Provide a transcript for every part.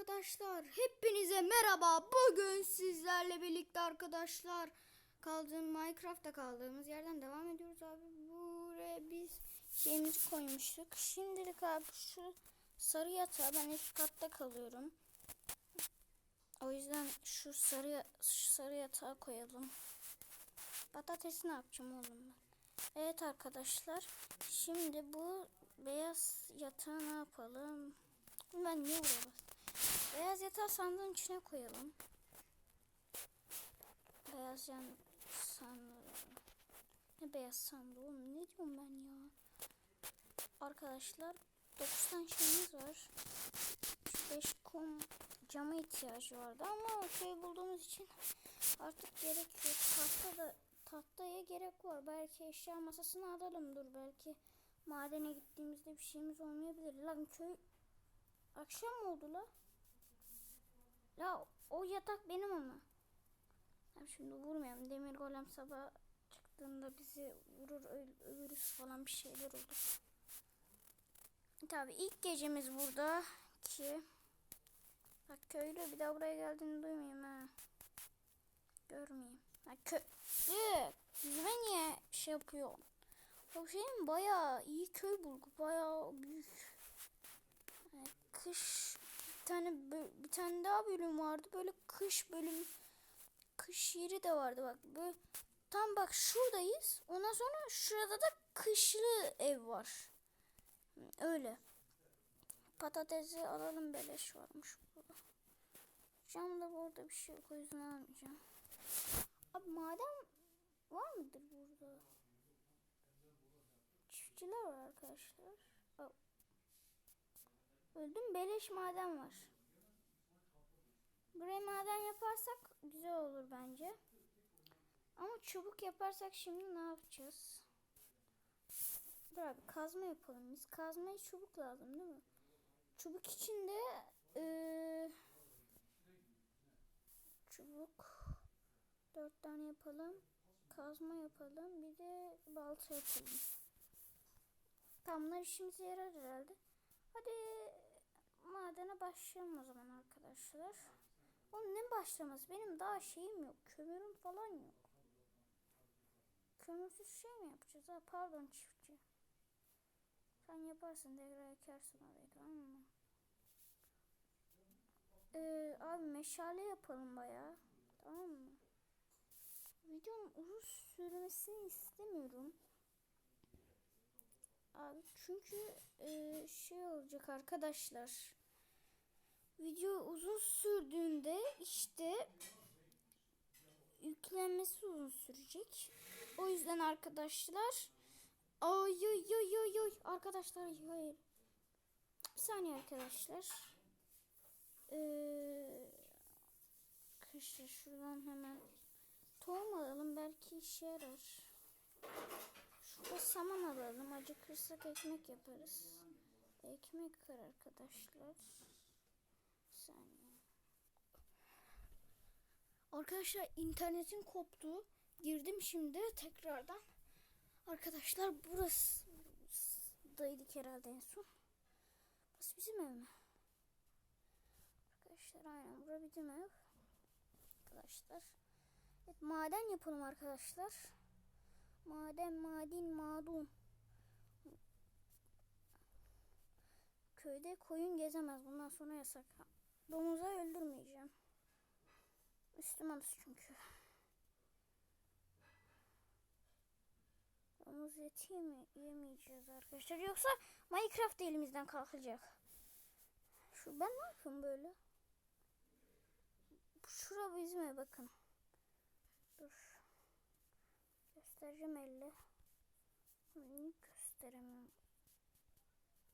arkadaşlar. Hepinize merhaba. Bugün sizlerle birlikte arkadaşlar kaldığım Minecraft'ta kaldığımız yerden devam ediyoruz abi. Buraya biz şeyimizi koymuştuk. Şimdilik abi şu sarı yatağı ben üst katta kalıyorum. O yüzden şu sarı şu sarı yatağı koyalım. Patatesi ne yapacağım oğlum ben? Evet arkadaşlar. Şimdi bu beyaz yatağı ne yapalım? Ben niye buraya bastım? Beyaz yatağı sandığın içine koyalım. Beyaz yan sandığı. Ne beyaz sandığı ne diyorum ben ya? Arkadaşlar 9 tane şeyimiz var. 5 kum cama ihtiyacı vardı ama köy bulduğumuz için artık gerek yok. Tahta da tahtaya gerek var. Belki eşya masasını alalım dur belki madene gittiğimizde bir şeyimiz olmayabilir. Lan köy akşam mı oldu la? La o yatak benim ama. Hem şimdi vurmayalım. Demir golem sabah çıktığında bizi vurur öl- ölürüz falan bir şeyler olur. Tabi ilk gecemiz burada ki Bak köylü bir daha buraya geldiğini duymayayım ha. Görmeyeyim. Ha köylü. Yüzüme niye şey yapıyor? O şeyin bayağı iyi köy bulgu. Bayağı büyük. Yani kış bir tane bir tane daha bölüm vardı. Böyle kış bölüm kış yeri de vardı bak. Böyle tam bak şuradayız. Ondan sonra şurada da kışlı ev var. Öyle. Patatesi alalım beleş varmış burada. Camda burada bir şey yok o yüzden almayacağım. Abi maden var mıdır burada? Çiftçiler var arkadaşlar. Aa, Öldüm beleş maden var. Buraya maden yaparsak güzel olur bence. Ama çubuk yaparsak şimdi ne yapacağız? Dur abi kazma yapalım biz. Kazmaya çubuk lazım değil mi? Çubuk için de eee, çubuk dört tane yapalım. Kazma yapalım. Bir de balta yapalım. Tamamlar işimize yarar herhalde. Hadi madene başlayalım o zaman arkadaşlar. Oğlum ne başlaması? Benim daha şeyim yok. Kömürüm falan yok. Kömürsüz şey mi yapacağız? Ha, pardon çiftçi. Sen yaparsın devre ekersin orayı tamam mı? Ee, abi meşale yapalım bayağı. Tamam mı? Videonun uzun sürmesini istemiyorum. Abi çünkü e, şey olacak arkadaşlar. Video uzun sürdüğünde işte yüklenmesi uzun sürecek. O yüzden arkadaşlar ay ay ay ay arkadaşlar hayır. Bir saniye arkadaşlar. Ee, şuradan hemen tohum alalım belki işe yarar. Şurada saman alalım. Acıkırsak ekmek yaparız. Ekmek kır arkadaşlar. Bir saniye. Arkadaşlar internetin koptu. Girdim şimdi tekrardan. Arkadaşlar burası daydık herhalde en son. Burası bizim ev mi? Arkadaşlar aynen bura bizim ev. Arkadaşlar. Evet maden yapalım arkadaşlar. Maden, madin, madun. Köyde koyun gezemez. Bundan sonra yasak. Domuzu öldürmeyeceğim. Müslümanız çünkü. Domuz eti yeme yemeyeceğiz arkadaşlar. Yoksa Minecraft elimizden kalkacak. Şu ben ne yapıyorum böyle? Şura bizim bakın. Dur. Göstereceğim elle. Niye gösteremiyorum?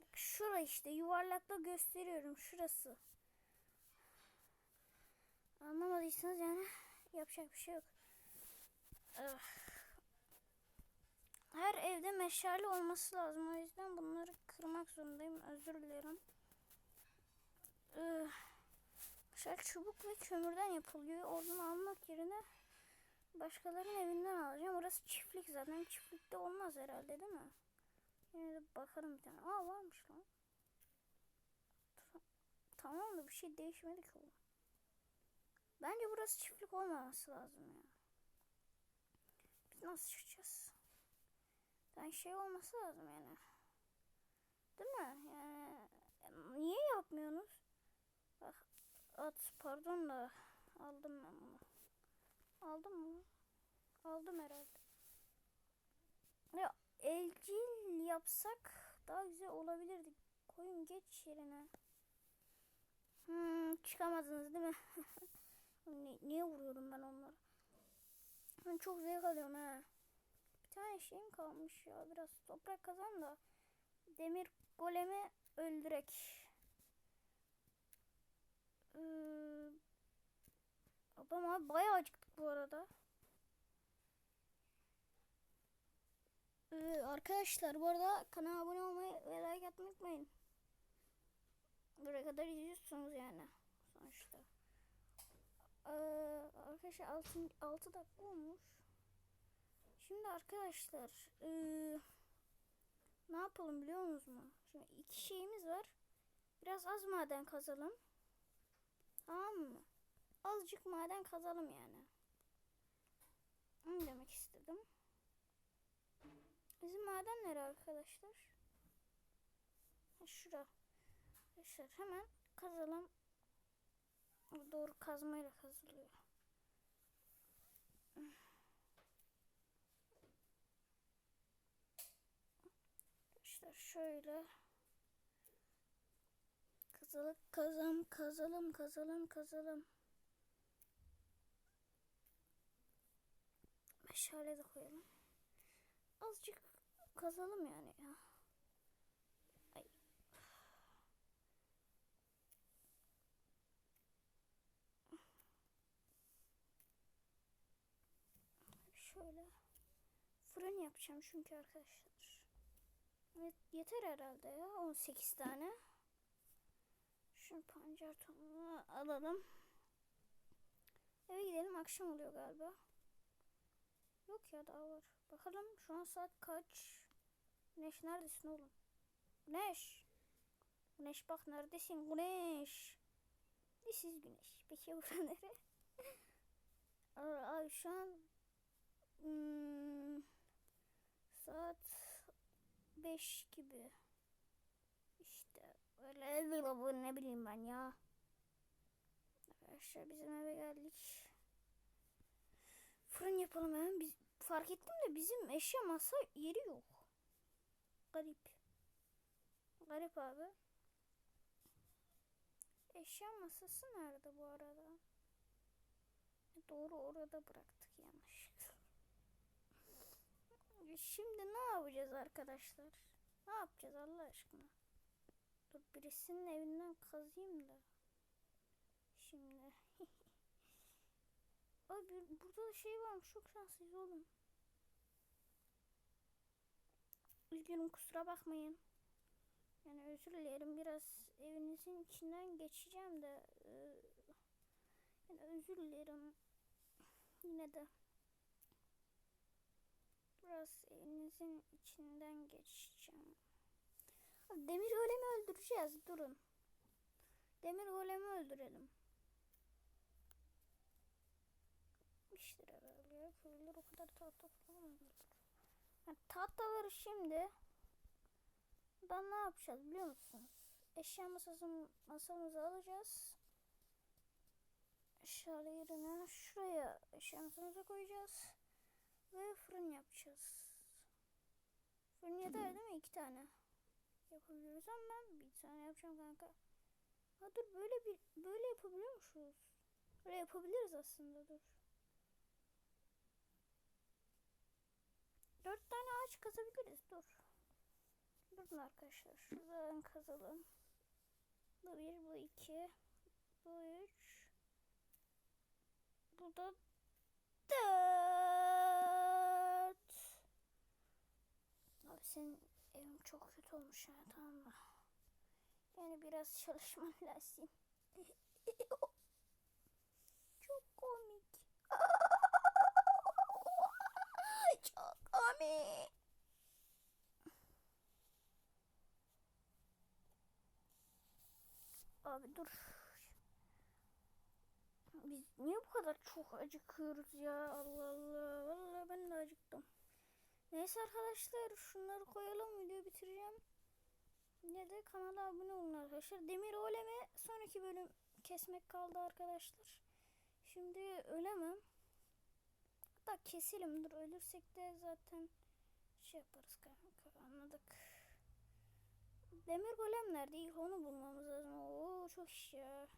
Bak Şura işte yuvarlakla gösteriyorum şurası. Anlamadıysanız yani yapacak bir şey yok. Ah. Her evde meşale olması lazım. O yüzden bunları kırmak zorundayım. Özür dilerim. Ah. Meşale çubuk ve kömürden yapılıyor. Oradan almak yerine başkalarının evinden alacağım. Orası çiftlik zaten. Çiftlikte olmaz herhalde değil mi? Yine de bakalım bir tane. Aa varmış lan. Tamam da bir şey değişmedi ki oğlum. Bence burası çiftlik olmaması lazım ya. Biz nasıl çıkacağız? Yani şey olması lazım yani. Değil mi? Yani niye yapmıyorsunuz? Bak at pardon da aldım ben bunu. Aldım mı? Aldım herhalde. Ya elcil yapsak daha güzel olabilirdi. Koyun geç yerine. Hmm, çıkamadınız değil mi? Ni- Niye vuruyorum ben onları? Ben çok zevk alıyorum ha. Bir tane şeyim kalmış ya. Biraz toprak kazan da. Demir golemi öldürek. Ee, adam abi bayağı acıktık bu arada. Ee, arkadaşlar bu arada kanala abone olmayı ve like atmayı unutmayın. Buraya kadar izliyorsunuz yani sonuçta. Ee, arkadaşlar 6, 6 dakika olmuş. Şimdi arkadaşlar ee, ne yapalım biliyor musunuz? Şimdi iki şeyimiz var. Biraz az maden kazalım. Tamam mı? Azıcık maden kazalım yani. Onu demek istedim. Bizim maden nere arkadaşlar? Şura. Arkadaşlar hemen kazalım. Doğru kazmayla kazılıyor. Arkadaşlar şöyle kazalım kazalım kazalım kazalım kazalım. Meşale de koyalım. Azıcık kazalım yani ya. Ay. Şöyle fırın yapacağım çünkü arkadaşlar. Yeter herhalde ya 18 tane. Şu pancar tohumunu alalım. Eve gidelim akşam oluyor galiba. Yok ya daha var. Bakalım şu an saat kaç? Güneş neredesin oğlum? Güneş. Güneş bak neredesin Güneş? İs Güneş. Peki bura nere? Abi şu an hmm, saat 5 gibi. İşte öyle ne bileyim ben ya. Arkadaşlar bizim eve geldik. Fırın yapalım hemen. Biz, fark ettim de bizim eşya masa yeri yok. Garip. Garip abi. Eşya masası nerede bu arada? Doğru orada bıraktık yanlışlıkla. Şimdi ne yapacağız arkadaşlar? Ne yapacağız Allah aşkına? Dur birisinin evinden kazayım da. Şimdi. Abi burada da şey varmış çok şanslıyız oğlum. Üzgünüm kusura bakmayın. Yani özür dilerim biraz evinizin içinden geçeceğim de e, yani özür dilerim yine de biraz evinizin içinden geçeceğim. Demir golemi öldüreceğiz durun. Demir golemi öldürelim. İştir herhalde ya. Köylüler o kadar tahta kullanmıyorlar. Yani tahtaları şimdi ben ne yapacağız biliyor musunuz? Eşya masası, masamızı alacağız. Eşya yerine şuraya eşya masamızı koyacağız. Ve fırın yapacağız. Fırın yeter değil mi? İki tane yapabiliriz ama ben bir tane yapacağım kanka. Ha dur böyle bir böyle yapabiliyormuşuz. Böyle yapabiliriz aslında dur. Dört tane ağaç kazabiliriz dur. Durun arkadaşlar şuradan kazalım. Bu bir bu iki bu üç bu da dört. Abi senin evin çok kötü olmuş ya tamam mı? Yani biraz çalışman lazım. Çok komik. Çok komik. Abi dur. Biz niye bu kadar çok acıkıyoruz ya? Allah Allah. Vallahi ben de acıktım. Neyse arkadaşlar şunları koyalım videoyu bitireceğim. Ne de kanala abone olun arkadaşlar. Demir oleme sonraki bölüm kesmek kaldı arkadaşlar. Şimdi ölemem. Hatta keselim dur ölürsek de zaten şey yaparız kanka anladık. Demir golem nerede? İlk onu bulmamız lazım. Oo çok iş ya.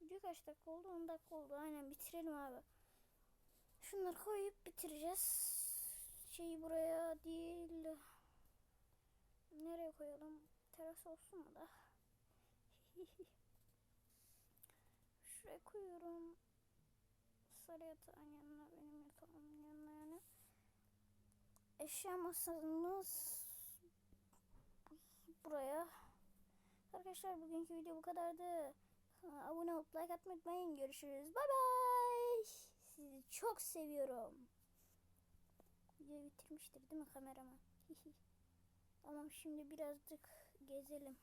Video kaç dakika oldu? 10 dakika oldu. Aynen bitirelim abi. Şunları koyup bitireceğiz. Şeyi buraya değil. Nereye koyalım? Teras olsun mu da? Şuraya koyuyorum. Sarı yatağın yanına benim yatağımın yanına yani. Eşya masamız buraya. Arkadaşlar bugünkü video bu kadardı. Abone olup like atmayı unutmayın. Görüşürüz. Bay bay. Sizi çok seviyorum. Videoyu bitirmiştir değil mi kameraman? Tamam şimdi birazcık gezelim.